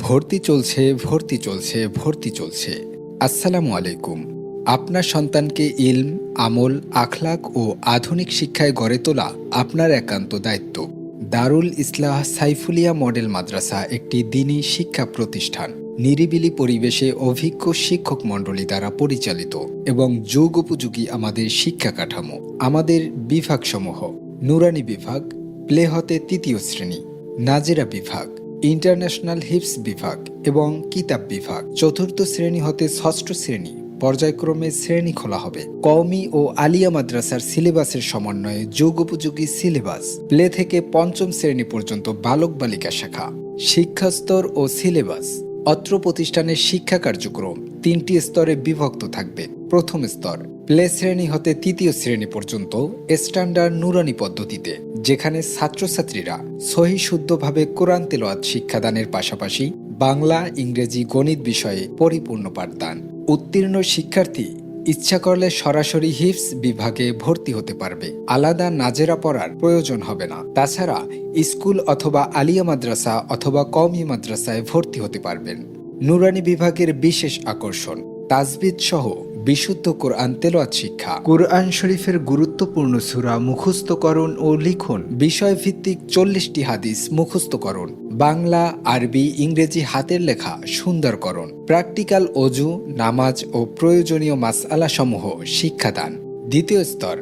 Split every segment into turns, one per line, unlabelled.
ভর্তি চলছে ভর্তি চলছে ভর্তি চলছে। আসসালামু আলাইকুম। আপনার সন্তানকে ইলম, আমল, আখলাক ও আধুনিক শিক্ষায় গড়ে তোলা আপনার একান্ত দায়িত্ব। দারুল ইসলাহ সাইফুলিয়া মডেল মাদ্রাসা একটি দিনী শিক্ষা প্রতিষ্ঠান। নিরিবিলি পরিবেশে অভিজ্ঞ শিক্ষক মণ্ডলী দ্বারা পরিচালিত এবং যুগোপযোগী আমাদের শিক্ষা কাঠামো, আমাদের বিভাগসমূহ। নুরানি বিভাগ প্লে হতে তৃতীয় শ্রেণি। নাজেরা বিভাগ। ইন্টারন্যাশনাল হিপস বিভাগ এবং কিতাব বিভাগ। চতুর্থ শ্রেণি হতে ষষ্ঠ শ্রেণি পর্যায়ক্রমে শ্রেণি খোলা হবে। কওমি ও আলিয়া মাদ্রাসার সিলেবাসের সমন্বয়ে যুগোপযোগী সিলেবাস। প্লে থেকে পঞ্চম শ্রেণি পর্যন্ত বালক বালিকা শাখা। শিক্ষাস্তর ও সিলেবাস। অত্র প্রতিষ্ঠানের শিক্ষা কার্যক্রম তিনটি স্তরে বিভক্ত থাকবে। প্রথম স্তর। প্লে শ্রেণি হতে তৃতীয় শ্রেণি পর্যন্ত স্ট্যান্ডার্ড নুরানি পদ্ধতিতে। যেখানে ছাত্রছাত্রীরা সহি শুদ্ধভাবে কোরআন তেলোয়াত শিক্ষাদানের পাশাপাশি বাংলা, ইংরেজি, গণিত বিষয়ে পরিপূর্ণ পাঠদান। উত্তীর্ণ শিক্ষার্থী ইচ্ছা করলে সরাসরি হিপস বিভাগে ভর্তি হতে পারবে। আলাদা নাজেরা পড়ার প্রয়োজন হবে না। তাছাড়া স্কুল অথবা আলিয়া মাদ্রাসা অথবা কওমি মাদ্রাসায় ভর্তি হতে পারবেন। নুরানি বিভাগের বিশেষ আকর্ষণ তাজবিদ সহ বিশুদ্ধ কোরআন তেলোয়াত শিক্ষা। কোরআন শরীফের গুরুত্বপূর্ণ সূরা মুখস্থকরণ ও লিখন। বিষয়ভিত্তিক চল্লিশটি হাদিস মুখস্থকরণ বাংলা আরবি ইংরেজি হাতের লেখা সুন্দরকরণ প্র্যাকটিক্যাল অজু নামাজ ও প্রয়োজনীয় মাসআলা সমূহ শিক্ষাদান। দ্বিতীয় স্তর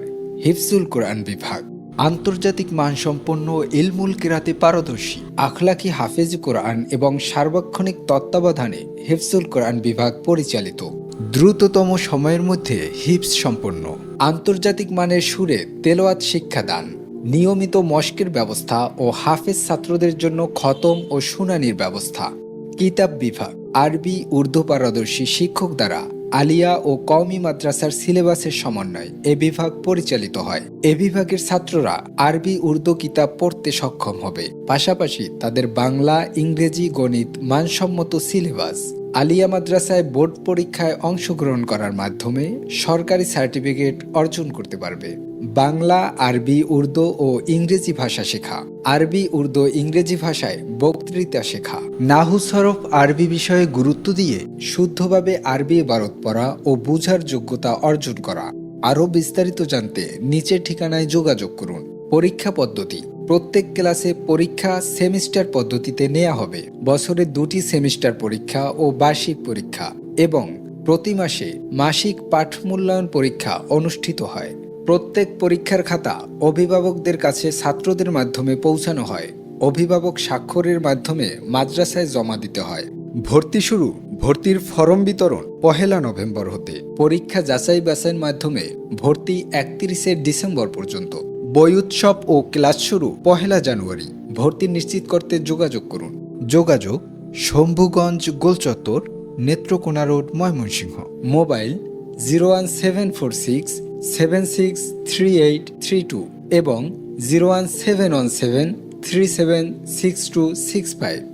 হিফজুল কোরআন বিভাগ। আন্তর্জাতিক মানসম্পন্ন ইলমুল কিরাতে পারদর্শী আখলাকি হাফেজ কোরআন এবং সার্বক্ষণিক তত্ত্বাবধানে হিফজুল কোরআন বিভাগ পরিচালিত। দ্রুততম সময়ের মধ্যে হিপস সম্পন্ন। আন্তর্জাতিক মানের সুরে তেলোয়াত শিক্ষাদান, নিয়মিত মস্কের ব্যবস্থা ও হাফেজ ছাত্রদের জন্য খতম ও শুনানির ব্যবস্থা। কিতাব বিভাগ, আরবি, উর্দু পারদর্শী শিক্ষক দ্বারা আলিয়া ও কওমি মাদ্রাসার সিলেবাসের সমন্বয় এ বিভাগ পরিচালিত হয়। এ বিভাগের ছাত্ররা আরবি, উর্দু কিতাব পড়তে সক্ষম হবে। পাশাপাশি তাদের বাংলা, ইংরেজি, গণিত মানসম্মত সিলেবাস আলিয়া মাদ্রাসায় বোর্ড পরীক্ষায় অংশগ্রহণ করার মাধ্যমে সরকারি সার্টিফিকেট অর্জন করতে পারবে। বাংলা, আরবি, উর্দু ও ইংরেজি ভাষা শেখা। আরবি, উর্দু, ইংরেজি ভাষায় বক্তৃতা শেখা। নাহু সরফ আরবি বিষয়ে গুরুত্ব দিয়ে শুদ্ধভাবে আরবি ইবারত পড়া ও বুঝার যোগ্যতা অর্জন করা। আরও বিস্তারিত জানতে নিচের ঠিকানায় যোগাযোগ করুন। পরীক্ষা পদ্ধতি প্রত্যেক ক্লাসে পরীক্ষা সেমিস্টার পদ্ধতিতে নেওয়া হবে। বছরে দুটি সেমিস্টার পরীক্ষা ও বার্ষিক পরীক্ষা এবং প্রতি মাসে মাসিক পাঠ মূল্যায়ন পরীক্ষা অনুষ্ঠিত হয়। প্রত্যেক পরীক্ষার খাতা অভিভাবকদের কাছে ছাত্রদের মাধ্যমে পৌঁছানো হয়। অভিভাবক স্বাক্ষরের মাধ্যমে মাদ্রাসায় জমা দিতে হয়। ভর্তি শুরু, ভর্তির ফরম বিতরণ পহেলা নভেম্বর হতে। পরীক্ষা যাচাই বাছাইয়ের মাধ্যমে ভর্তি একত্রিশে ডিসেম্বর পর্যন্ত। বই উৎসব ও ক্লাস শুরু পহেলা জানুয়ারি। ভর্তি নিশ্চিত করতে যোগাযোগ করুন। যোগাযোগ Shambhuganj গোলচত্বর Netrokona road, Mymensingh. Mobile zero one seven four six seven six three eight three two এবং zero one seven one seven three seven six two six five.